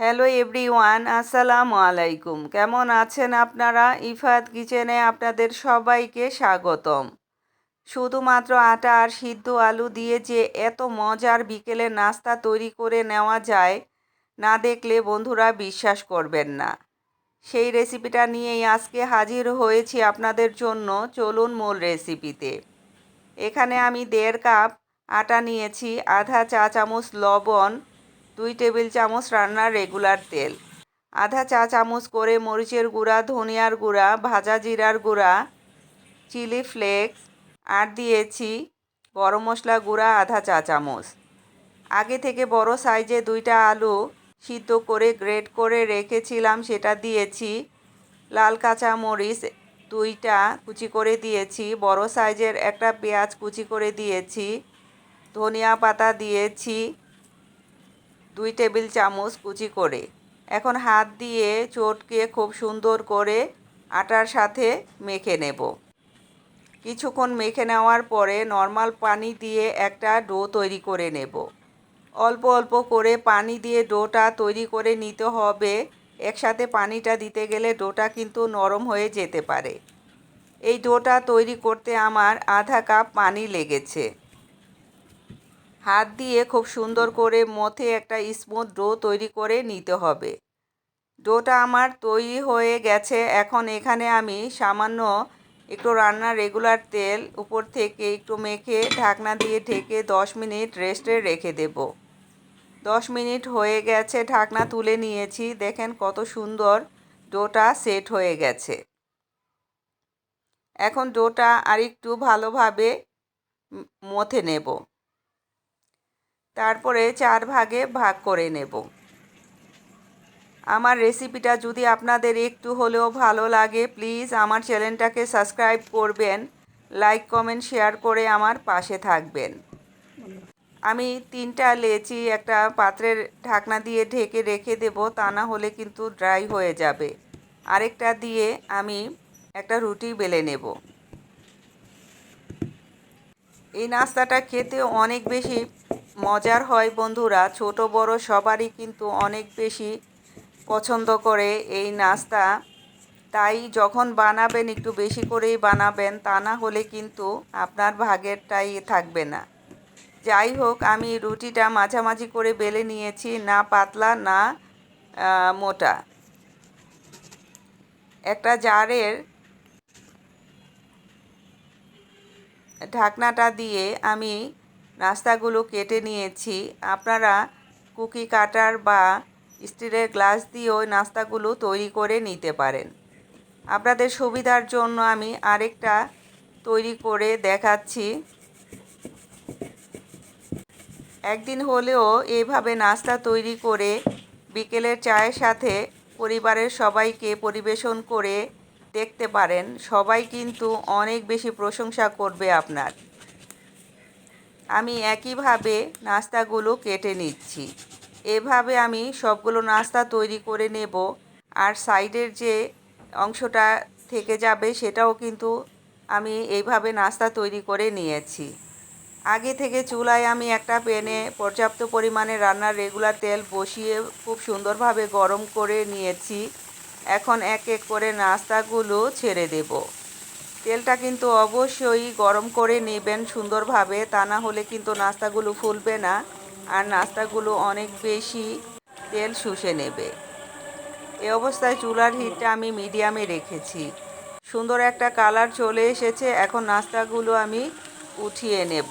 Hello everyone আসসালামু আলাইকুম কেমন আছেন আপনারা? ইফাত কিচেনে আপনাদের সবাইকে স্বাগতম। শুধুমাত্র আটা আর সিদ্ধ আলু দিয়ে যে এত মজার বিকেলে নাস্তা তৈরি করে নেওয়া যায়, না দেখলে বন্ধুরা বিশ্বাস করবেন না। সেই রেসিপিটা নিয়েই আজকে হাজির হয়েছি আপনাদের জন্য। চলুন মূল রেসিপিতে এখানে আমি দেড় কাপ আটা নিয়েছি, আধা চা চামচ লবণ দুই টেবিল চামচ রান্নার রেগুলার তেল। আধা চা চামচ করে মরিচের গুঁড়া, ধনিয়ার গুঁড়া, ভাজা জিরার গুঁড়া, চিলি ফ্লেক্স, আর দিয়েছি গরম মশলা গুঁড়া আধা চা চামচ। আগে থেকে বড় সাইজে দুইটা আলু সিদ্ধ করে গ্রেট করে রেখেছিলাম, সেটা দিয়েছি। লাল কাঁচা মরিচ দুইটা কুচি করে দিয়েছি, বড় সাইজের একটা পেঁয়াজ কুচি করে দিয়েছি। ধনিয়া পাতা দিয়েছি দুই টেবিল চামচ কুচি করে। এখন হাত দিয়ে চটকে খুব সুন্দর করে আটার সাথে মেখে নেব। কিছুক্ষণ মেখে নেওয়ার পরে নর্মাল পানি দিয়ে একটা ডো তৈরি করে নেব। অল্প অল্প করে পানি দিয়ে ডোটা তৈরি করে নিতে হবে। একসাথে পানিটা দিতে গেলে ডোটা কিন্তু নরম হয়ে যেতে পারে। এই ডোটা তৈরি করতে আমার আধা কাপ পানি লেগেছে। হাত দিয়ে খুব সুন্দর করে মথে একটা স্মুথ ডো তৈরি করে নিতে হবে। ডোটা আমার তৈরি হয়ে গেছে। এখন এখানে আমি সামান্য একটু রান্নার রেগুলার তেল উপর থেকে একটু মেখে ঢাকনা দিয়ে ঢেকে দশ মিনিট রেস্টে রেখে দেব। দশ মিনিট হয়ে গেছে, ঢাকনা তুলে নিয়েছি। দেখেন কত সুন্দর ডোটা সেট হয়ে গেছে। এখন ডোটা আরেকটু ভালোভাবে মথে নেব। তারপরে চার ভাগে ভাগ করে নেব। আমার রেসিপিটা যদি আপনাদের একটু হলেও ভালো লাগে, প্লিজ আমার চ্যানেলটাকে সাবস্ক্রাইব করবেন, লাইক, কমেন্ট, শেয়ার করে আমার পাশে থাকবেন। আমি তিনটা লেচি একটা পাত্রের ঢাকনা দিয়ে ঢেকে রেখে দেব, তা না হলে কিন্তু ড্রাই হয়ে যাবে। আরেকটা দিয়ে আমি একটা রুটি বেলে নেব। এই নাস্তাটা খেতে অনেক বেশি মজার হয় বন্ধুরা, ছোট বড় সবারই কিন্তু অনেক বেশি পছন্দ করে এই নাস্তা। তাই যখন বানাবেন, একটু বেশি করেই বানাবেন, তা না হলে কিন্তু আপনার ভাগেরটাই থাকবে না। যাই হোক, আমি রুটিটা মাঝামাঝি করে বেলে নিয়েছি, না পাতলা, না মোটা। একটা জারের ঢাকনাটা দিয়ে আমি নাস্তাগুলো কেটে নিয়েছি। আপনারা কুকি কাটার বা স্টিলের গ্লাস দিয়েও নাস্তাগুলো তৈরি করে নিতে পারেন। আপনাদের সুবিধার জন্য আমি আরেকটা তৈরি করে দেখাচ্ছি। একদিন হলেও এইভাবে নাস্তা তৈরি করে বিকেলের চায়ের সাথে পরিবারের সবাইকে পরিবেশন করে দেখতে পারেন। সবাই কিন্তু অনেক বেশি প্রশংসা করবে আপনার। আমি একইভাবে নাস্তাগুলো কেটে নিচ্ছি। এভাবে আমি সবগুলো নাস্তা তৈরি করে নেব আর সাইডের যে অংশটা থেকে যাবে সেটাও কিন্তু আমি এইভাবে নাস্তা তৈরি করে নিয়েছি। আগে থেকে চুলায় আমি একটা প্যানে পর্যাপ্ত পরিমাণে রান্নার রেগুলার তেল বসিয়ে খুব সুন্দরভাবে গরম করে নিয়েছি। এখন এক এক করে নাস্তাগুলো ছেড়ে দেব। তেলটা কিন্তু অবশ্যই গরম করে নেবেন সুন্দরভাবে, তা না হলে কিন্তু নাস্তাগুলো ফুলবে না। আর নাস্তাগুলো অনেক বেশি তেল শুষে নেবে। এ অবস্থায় চুলার হিটটা আমি মিডিয়ামে রেখেছি। সুন্দর একটা কালার চলে এসেছে, এখন নাস্তাগুলো আমি উঠিয়ে নেব।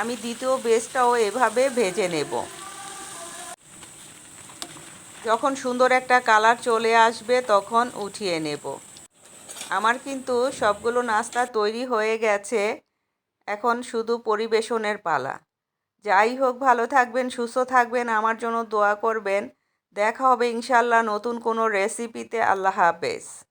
আমি দ্বিতীয় বেসটাও এভাবে ভেজে নেব। যখন সুন্দর একটা কালার চলে আসবে, তখন উঠিয়ে নেব। আমার কিন্তু সবগুলো নাস্তা তৈরি হয়ে গেছে। এখন শুধু পরিবেশনের পালা। যাই হোক, ভালো থাকবেন, সুস্থ থাকবেন, আমার জন্য দোয়া করবেন। দেখা হবে ইনশাল্লাহ নতুন কোনো রেসিপিতে আল্লাহ হাফেজ।